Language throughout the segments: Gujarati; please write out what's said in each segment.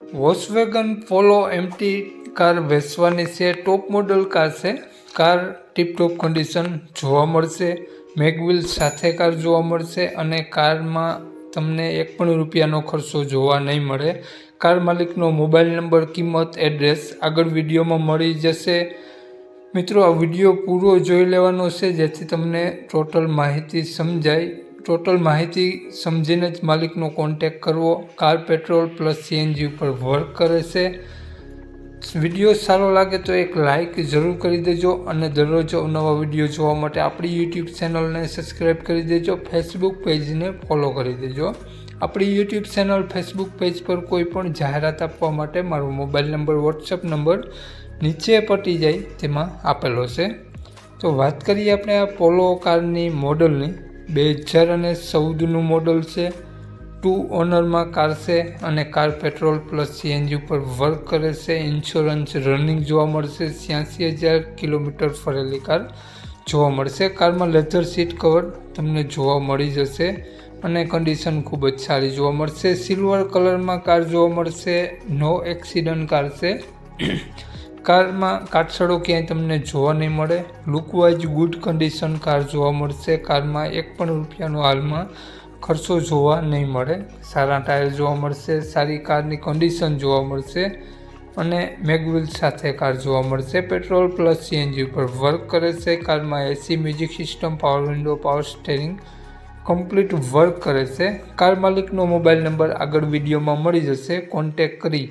વોક્સવેગન પોલો એમટી કાર વેચવાની છે. ટોપ મોડલ કાર છે. કાર ટીપટોપ કન્ડિશન જોવા મળશે. મેગવિલ સાથે કાર જોવા મળશે અને કારમાં તમને એક પણ રૂપિયાનો ખર્ચો જોવા નહીં મળે. કાર માલિકનો મોબાઈલ નંબર કિંમત એડ્રેસ આગળ વિડીયોમાં મળી જશે. મિત્રો, આ વીડિયો પૂરો જોઈ લેવાનો છે જેથી તમને ટોટલ માહિતી સમજાય. ટોટલ માહિતી સમજીને જ માલિકનો કોન્ટેક કરવો. કાર પેટ્રોલ પ્લસ સીએનજી ઉપર વર્ક કરે છે. વીડિયો સારો લાગે તો એક લાઇક જરૂર કરી દેજો અને દરરોજ નવા વીડિયો જોવા માટે આપણી યુટ્યુબ ચેનલને સબસ્ક્રાઈબ કરી દેજો. ફેસબુક પેજને ફોલો કરી દેજો. આપણી યુટ્યુબ ચેનલ ફેસબુક પેજ પર કોઈ પણ જાહેરાત આપવા માટે મારો મોબાઈલ નંબર વોટ્સઅપ નંબર નીચે પટી જાય, તેમાં આપેલો છે. તો વાત કરીએ આપણે આ પોલો કારની મોડલની બે હજાર અને ચૌદનું મોડલ છે. ટુ ઓનરમાં કાર છે અને કાર પેટ્રોલ પ્લસ સીએનજી ઉપર વર્ક કરે છે. ઇન્સ્યોરન્સ રનિંગ જોવા મળશે. છ્યાસી હજાર કિલોમીટર ફરેલી કાર જોવા મળશે. કારમાં લેધર સીટ કવર તમને જોવા મળી જશે અને કન્ડિશન ખૂબ જ સારી જોવા મળશે. સિલ્વર કલરમાં કાર જોવા મળશે. નો એક્સિડન્ટ કાર છે. કારમાં કાટસડો ક્યાંય તમને જોવા નહીં મળે. લુકવાઇઝ ગુડ કન્ડિશન કાર જોવા મળશે. કારમાં એક પણ રૂપિયાનો હાલમાં ખર્ચો જોવા નહીં મળે. સારા ટાયર જોવા મળશે, સારી કારની કન્ડિશન જોવા મળશે અને મેગવિલ સાથે કાર જોવા મળશે. પેટ્રોલ પ્લસ સીએનજી ઉપર વર્ક કરે છે. કારમાં AC music system power window power steering complete work કરે છે. કાર માલિકનો મોબાઈલ નંબર આગળ વિડીયોમાં મળી જશે. કોન્ટેક કરી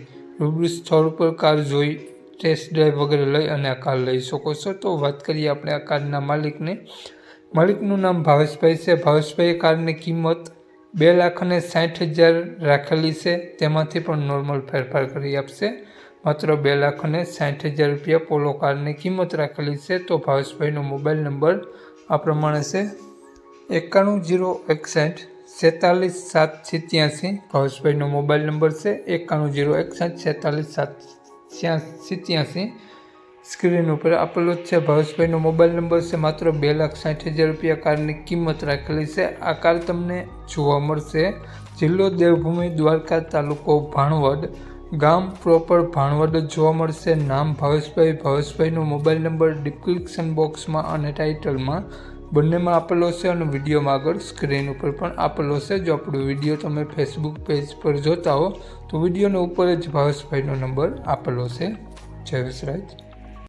રૂબરૂ સ્થળ ઉપર કાર જોઈ ટેસ્ટ ડ્રાઈવ વગેરે લઈ અને આ કાર લઈ શકો છો. તો વાત કરીએ આપણે આ કારના માલિકને. માલિકનું નામ ભાવેશભાઈ છે. ભાવેશભાઈએ કારની કિંમત બે લાખ અને સાઠ હજાર રાખેલી છે. તેમાંથી પણ નોર્મલ ફેરફાર કરી આપશે. માત્ર બે લાખ અને સાઠ હજાર રૂપિયા પોલો કારની કિંમત રાખેલી છે. તો ભાવેશભાઈનો મોબાઈલ નંબર આ પ્રમાણે છે. એકાણું જીરો એકસઠ સેતાલીસ સાત સિત્યાસી. ભાવેશભાઈનો મોબાઈલ નંબર છે. એકાણું જીરો એકસઠ સેતાલીસ સાત સિત્યાસી. સ્ક્રીન ઉપર આપેલો જ છે, ભાવેશભાઈનો મોબાઈલ નંબર છે, માત્ર બે લાખ સાઠ હજાર રૂપિયા કારની કિંમત રાખેલી છે. આ કાર તમને જોવા મળશે. જિલ્લો દેવભૂમિ, દ્વારકા તાલુકો ભાણવડ. ગામ પ્રોપર ભાણવડ જોવા મળશે. નામ ભાવેશભાઈ, ભાવેશભાઈનો મોબાઈલ નંબર ડિસ્ક્રિપ્શન બોક્સમાં અને ટાઇટલમાં બંનેમાં આપેલો છે અને વિડીયોમાં આગળ સ્ક્રીન ઉપર પણ આપેલો છે. જો આપણો વીડિયો તમે ફેસબુક પેજ પર જોતા હો, તો વિડીયોનો ઉપર જ ભાવેશભાઈનો નંબર આપેલો છે. જય વિસરાજ.